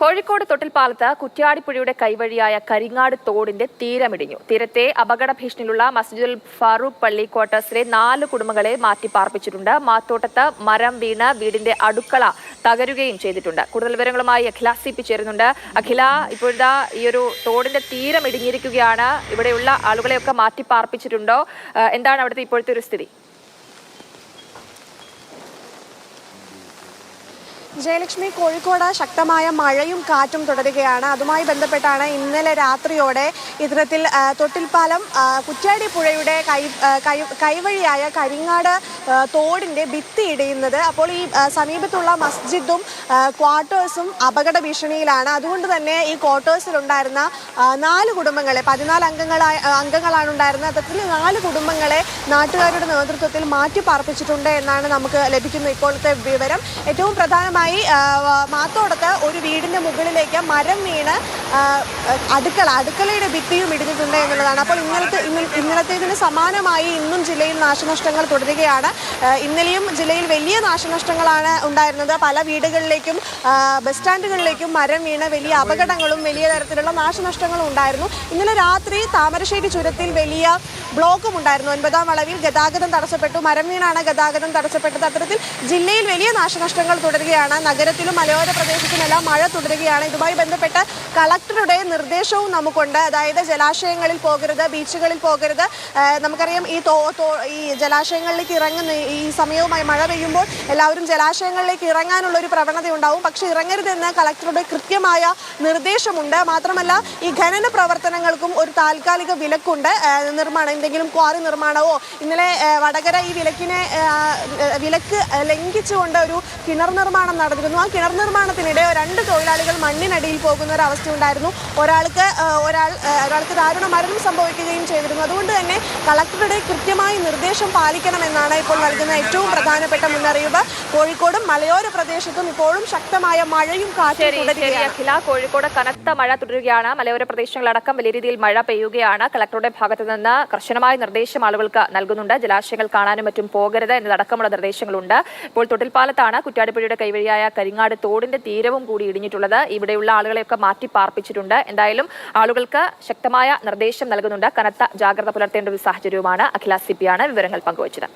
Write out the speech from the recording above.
കോഴിക്കോട് തൊട്ടിൽപ്പാലത്ത് കുറ്റ്യാടിപ്പുഴയുടെ കൈവഴിയായ കരിങ്ങാട് തോടിന്റെ തീരമിടിഞ്ഞു. തീരത്തെ അപകട ഭീഷണിയിലുള്ള മസ്ജിദുൽ ഫാറൂഖ് പള്ളി ക്വാർട്ടേഴ്സിലെ നാല് കുടുംബങ്ങളെ മാറ്റിപ്പാർപ്പിച്ചിട്ടുണ്ട്. മാത്തോട്ടത്ത് മരം വീണ് വീടിന്റെ അടുക്കള തകരുകയും ചെയ്തിട്ടുണ്ട്. കൂടുതൽ വിവരങ്ങളുമായി അഖില സി പി ചേരുന്നുണ്ട്. അഖില ഇപ്പോഴത്തെ ഈ ഒരു തോടിന്റെ തീരം ഇടിഞ്ഞിരിക്കുകയാണ് ഇവിടെയുള്ള ആളുകളെയൊക്കെ മാറ്റിപ്പാർപ്പിച്ചിട്ടുണ്ടോ? പാർപ്പിച്ചിട്ടുണ്ടോ എന്താണ് അവിടുത്തെ ഇപ്പോഴത്തെ ഒരു സ്ഥിതി? ജയലക്ഷ്മി കോഴിക്കോട് ശക്തമായ മഴയും കാറ്റും തുടരുകയാണ്. അതുമായി ബന്ധപ്പെട്ടാണ് ഇന്നലെ രാത്രിയോടെ ഇത്തരത്തിൽ തൊട്ടിൽപ്പാലം കുറ്റ്യാടി പുഴയുടെ കൈ കൈവഴിയായ കരിങ്ങാട് തോടിന്റെ ഭിത്തി ഇടിയുന്നത്. അപ്പോൾ ഈ സമീപത്തുള്ള മസ്ജിദും ക്വാർട്ടേഴ്സും അപകട ഭീഷണിയിലാണ്. അതുകൊണ്ട് തന്നെ ഈ ക്വാർട്ടേഴ്സിലുണ്ടായിരുന്ന നാല് കുടുംബങ്ങളെ പതിനാല് അംഗങ്ങളായ അംഗങ്ങളാണ് ഉണ്ടായിരുന്നത്. അത്തരത്തിൽ നാല് കുടുംബങ്ങളെ നാട്ടുകാരുടെ നേതൃത്വത്തിൽ മാറ്റി പാർപ്പിച്ചിട്ടുണ്ട് എന്നാണ് നമുക്ക് ലഭിക്കുന്ന ഇപ്പോഴത്തെ വിവരം. ഏറ്റവും പ്രധാനമായി ആ, മാത്തോടത്ത് ഒരു വീടിന്റെ മുകളിലേക്ക് മരം വീണ് അടുക്കള അടുക്കളയുടെ ഭിത്തിയും ഇടിഞ്ഞിട്ടുണ്ട് എന്നുള്ളതാണ്. അപ്പോൾ ഇന്നലത്തെ ഇന്നലത്തേതിന് സമാനമായി ഇന്നും ജില്ലയിൽ നാശനഷ്ടങ്ങൾ തുടരുകയാണ്. ഇന്നലെയും ജില്ലയിൽ വലിയ നാശനഷ്ടങ്ങളാണ് ഉണ്ടായിരുന്നത്. പല വീടുകളിലേക്കും ബസ് സ്റ്റാൻഡുകളിലേക്കും മരം വീണ് വലിയ അപകടങ്ങളും വലിയ തരത്തിലുള്ള നാശനഷ്ടങ്ങളും ഉണ്ടായിരുന്നു. ഇന്നലെ രാത്രി താമരശ്ശേരി ചുരത്തിൽ വലിയ ബ്ലോക്കും ഉണ്ടായിരുന്നു. ഒൻപതാം വളവിൽ ഗതാഗതം തടസ്സപ്പെട്ടു. മരം വീണാണ് ഗതാഗതം തടസ്സപ്പെട്ടത്. അത്തരത്തിൽ ജില്ലയിൽ വലിയ നാശനഷ്ടങ്ങൾ തുടരുകയാണ്. നഗരത്തിലും മലയോര പ്രദേശത്തുമെല്ലാം മഴ തുടരുകയാണ്. ഇതുമായി ബന്ധപ്പെട്ട് കളക്ടറുടെ നിർദ്ദേശവും നമുക്കുണ്ട്. അതായത് ജലാശയങ്ങളിൽ പോകരുത് ബീച്ചുകളിൽ പോകരുത്. നമുക്കറിയാം ഈ തോ ഈ ജലാശയങ്ങളിലേക്ക് ഇറങ്ങുന്ന ഈ സമയവുമായി മഴ പെയ്യുമ്പോൾ എല്ലാവരും ജലാശയങ്ങളിലേക്ക് ഇറങ്ങാനുള്ള ഒരു പ്രവണത ഉണ്ടാവും പക്ഷേ ഇറങ്ങരുതെന്ന് കളക്ടറുടെ കൃത്യമായ നിർദ്ദേശമുണ്ട്. മാത്രമല്ല ഈ ഖനന പ്രവർത്തനങ്ങൾക്കും ഒരു താൽക്കാലിക വിലക്കുണ്ട്. നിർമ്മാണം എന്തെങ്കിലും ക്വാറി നിർമ്മാണമോ ഇന്നലെ വടകര ഈ വിലക്കിനെ വിലക്ക് ലംഘിച്ചുകൊണ്ട് ഒരു കിണർ നിർമ്മാണം നടന്നിരുന്നു. ആ കിണർ നിർമ്മാണത്തിനിടെ രണ്ട് തൊഴിലാളികൾ മണ്ണിനടിയിൽ പോകുന്ന ഒരു അവസ്ഥ ഉണ്ടായിരുന്നു. ഒരാൾക്ക് ഒരാൾ ഒരാൾക്ക് ദാരുണ മരണം സംഭവിക്കുകയും ചെയ്തിരുന്നു. അതുകൊണ്ട് തന്നെ കളക്ടറുടെ കൃത്യമായ നിർദ്ദേശം പാലിക്കണമെന്നാണ് ഇപ്പോൾ നൽകുന്ന ഏറ്റവും പ്രധാനപ്പെട്ട മുന്നറിയിപ്പ്. കോഴിക്കോടും മലയോര പ്രദേശത്തും ഇപ്പോഴും ശക്തമായ മഴയും കാറ്റും തുടരുകയാണ്. കോഴിക്കോട് കനത്ത മഴ തുടരുകയാണ്. മലയോര പ്രദേശങ്ങളടക്കം വലിയ രീതിയിൽ മഴ പെയ്യുകയാണ്. കളക്ടറുടെ ഭാഗത്തു നിന്ന് കർശനമായ നിർദ്ദേശം ആളുകൾക്ക് നൽകുന്നുണ്ട്. ജലാശയങ്ങൾ കാണാനും മറ്റും പോകരുത് എന്നതടക്കമുള്ള നിർദ്ദേശങ്ങളുണ്ട്. ഇപ്പോൾ തൊട്ടിൽപ്പാലത്താണ് കുറ്റാടിപ്പുഴയുടെ കൈവഴിയായ കരിങ്ങാട് തോടിന്റെ തീരവും കൂടി ഇടിഞ്ഞിട്ടുള്ളത്. ഇവിടെയുള്ള ആളുകളെയൊക്കെ മാറ്റി പാർപ്പിച്ചിട്ടുണ്ട് എന്തായാലും ആളുകൾക്ക് ശക്തമായ നിർദ്ദേശം നൽകുന്നുണ്ട്. കനത്ത ജാഗ്രത പുലർത്തേണ്ട ഒരു സാഹചര്യവുമാണ് അഖില സിപ്പിയാണ് വിവരങ്ങൾ പങ്കുവച്ചത്.